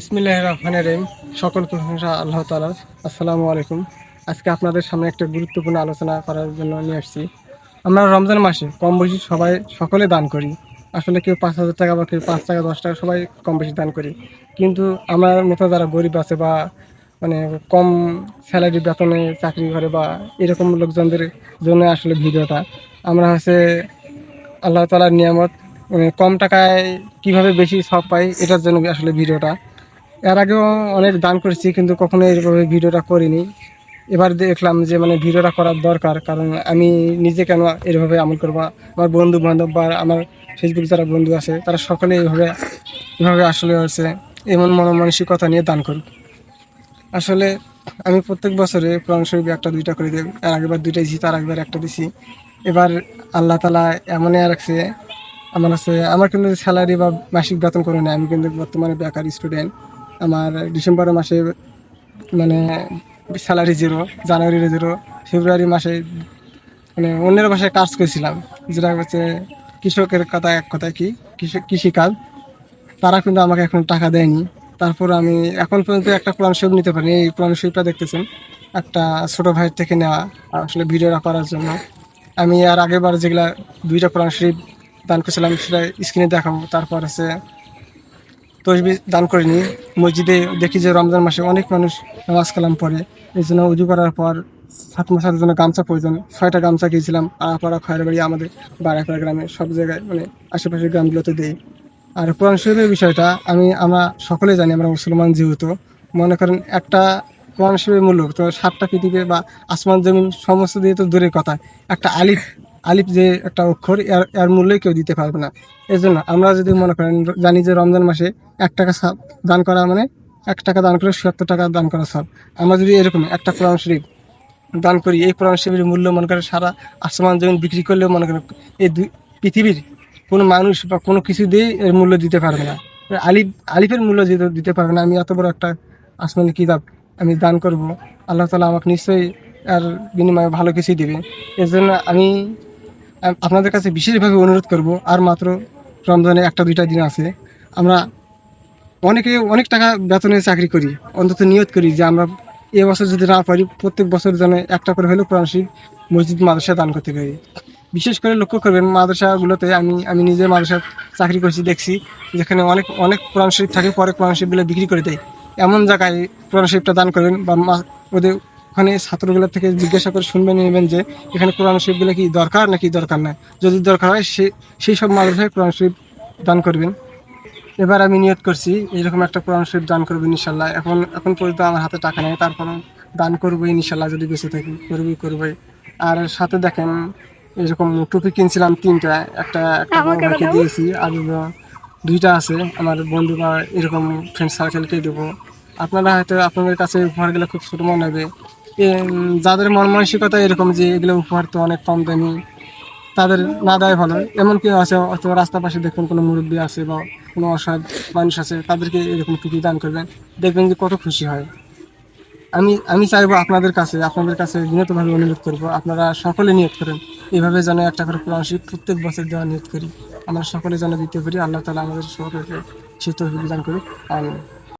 বিসমিল্লাহ রহমানের রহিম। সকল প্রশংসা আল্লাহ তালা আসসালামু আলাইকুম। আজকে আপনাদের সামনে একটা গুরুত্বপূর্ণ আলোচনা করার জন্য নিয়ে আসছি। আমরা রমজান মাসে কম বেশি সবাই সকলে দান করি। আসলে কেউ পাঁচ হাজার টাকা বা কেউ পাঁচ টাকা, দশ টাকা সবাই কম বেশি দান করি। কিন্তু আমার মতো যারা গরিব আছে বা মানে কম স্যালারি বেতনে চাকরি করে বা এরকম লোকজনদের জন্য আসলে ভিডিওটা। আমরা হচ্ছে আল্লাহ তালার নিয়ামত মানে কম টাকায় কীভাবে বেশি সব পাই, এটার জন্য আসলে ভিডিওটা। এর আগেও অনেক দান করেছি, কিন্তু কখনো এইভাবে ভিডিওটা করিনি। এবার দেখলাম যে মানে ভিডিওটা করার দরকার, কারণ আমি নিজে কেন এভাবে আমল করব? আমার বন্ধু বান্ধব বা আমার ফেসবুক যারা বন্ধু আছে, তারা সকলে এইভাবে এভাবে আসলে হচ্ছে এমন মনমানসিকতা নিয়ে দান করুক। আসলে আমি প্রত্যেক বছরে কোরআন শরীফ একটা, দুইটা করে দিই আর আগেবার দুইটা দিছি, তার আগেবার একটা দিছি। এবার আল্লাহ তালা এমনই রাখছে আমার আছে, আমার কিন্তু স্যালারি বা মাসিক বেতন করে নেয় আমি কিন্তু বর্তমানে বেকার স্টুডেন্ট আমার ডিসেম্বর মাসে মানে salary zero January zero February মাসে মানে অন্যের বাসায় কাজ করেছিলাম, যেটা হচ্ছে কৃষকের কথা, এক কথায় কি কৃষক কৃষিকাজ। তারা কিন্তু আমাকে এখন টাকা দেয়নি। তারপর আমি এখন পর্যন্ত একটা কোরআন শরীফ নিতে পারিনি। এই কোরআন শরীফটা দেখতেছেন, একটা ছোট ভাইয়ের থেকে নেওয়া, আসলে ভিডিওটা করার জন্য। আমি আর আগেরবার যেগুলা দুইটা কোরআন শরীফ দান করেছিলাম, সেটা স্ক্রিনে দেখাবো। তারপর আছে তসবি দান করে নিই মসজিদে দেখি যে রমজান মাসে অনেক মানুষ নামাজ কালাম পড়ে। এই জন্য উজু করার পর সাত মাসের জন্য গামছা প্রয়োজন। ছয়টা গামছা গিয়েছিলাম আড়াপাড়া খয়েরবাড়ি, আমাদের বাড়াপাড়া গ্রামে। সব জায়গায় মানে আশেপাশের গ্রামগুলোতে দেই। আর কোরআন শরীফের বিষয়টা আমি, আমরা সকলে জানি, আমরা মুসলমান যেহেতু। মনে করেন একটা কোরআন শরীফের মূল্য, তো সাতটা পৃথিবী বা আসমান, জমিন, সমস্ত দিয়ে তো দূরের কথা। একটা আলিফ আলিফ যে একটা অক্ষর, এর এর মূল্যই কেউ দিতে পারবে না। এই জন্য আমরা যদি মনে করেন, জানি যে রমজান মাসে এক টাকা সাব দান করা মানে এক টাকা দান করে সত্তর টাকা দান করা সব আমরা যদি এরকম একটা কোরআন শরীফ দান করি, এই কোরআন শরীফের মূল্য মনে করেন সারা আসমান জমিন বিক্রি করলেও মনে করেন এই দুই, পৃথিবীর কোনো মানুষ বা কোনো কিছু দিয়ে এর মূল্য দিতে পারবে না। আলিফ, আলিফের মূল্য দিতে দিতে পারবে না, আমি এত বড় একটা আসমানি কিতাব আমি দান করব। আল্লাহ তালা আমাকে নিশ্চয়ই আর বিনিময়ে ভালো কিছুই দেবে। এর জন্য আম- আপনাদের কাছে বিশেষভাবে অনুরোধ করব, আর মাত্র রমজানে একটা দুইটা দিন আছে, আমরা অনেকে অনেক টাকা বেতনে চাকরি করি, অন্তত নিয়ত করি যে আমরা এ বছর যদি না পারি, প্রত্যেক বছর যেন একটা করে হলেও কোরআন শরীফ মসজিদ মাদ্রাসা দান করতে পারি। বিশেষ করে লক্ষ্য করবেন, মাদ্রাসাগুলোতে আমি আমি নিজে মাদ্রাসা চাকরি করছি, দেখছি যেখানে অনেক অনেক কোরআন শরীফ থাকে, পরে কোরআন শরীফগুলো বিক্রি করে দেয়। এমন জায়গায় কোরআন শরীফটা দান করবেন বা ওদের ওখানে ছাত্রগুলো থেকে জিজ্ঞাসা করে শুনবেন নেবেন যে এখানে কোরআন শরীফগুলো কি দরকার নাকি দরকার না যদি দরকার হয় সে সেই সব মাদ্রাসায় কোরআন শরীফ দান করবেন। এবার আমি নিয়ত করছি এরকম একটা কোরআন শরীফ দান করব ইনশাল্লাহ। এখন এখন পর্যন্ত আমার হাতে টাকা নেই তারপর দান করব ইনশাল্লাহ যদি বেঁচে থাকি করবই করবই। আর সাথে দেখেন এরকম টুপি কিনছিলাম তিনটা একটা একটা ভাইকে দিয়েছি আর দুইটা আছে। আমার বন্ধু বা এরকম ফ্রেন্ড সার্কেলকে দেবো। আপনারা হয়তো আপনাদের কাছে উপহারগুলো খুব ছোটো মনে হবে। যাদের মন মানসিকতা এরকম যে এগুলো উপহার তো অনেক কম দামি তাদের না দেয় ভালো। এমন কেউ আছে, অথবা রাস্তার পাশে দেখবেন কোনো মুরব্বী আছে বা কোনো অসহায় মানুষ আছে, তাদেরকে এরকম টুপি দান করবেন, দেখবেন যে কত খুশি হয়। আমি আমি চাইব আপনাদের কাছে আপনাদের কাছে বিনীতভাবে অনুরোধ করব, আপনারা সকলে নিয়োগ করেন। এইভাবে যেন একটা করে কোরআন প্রত্যেক বছর দেওয়া নিয়োগ করি। আমরা সকলে যেন দিতে পারি আল্লাহ তালা আমাদের সকলকে সে তহবিল দান করি আমি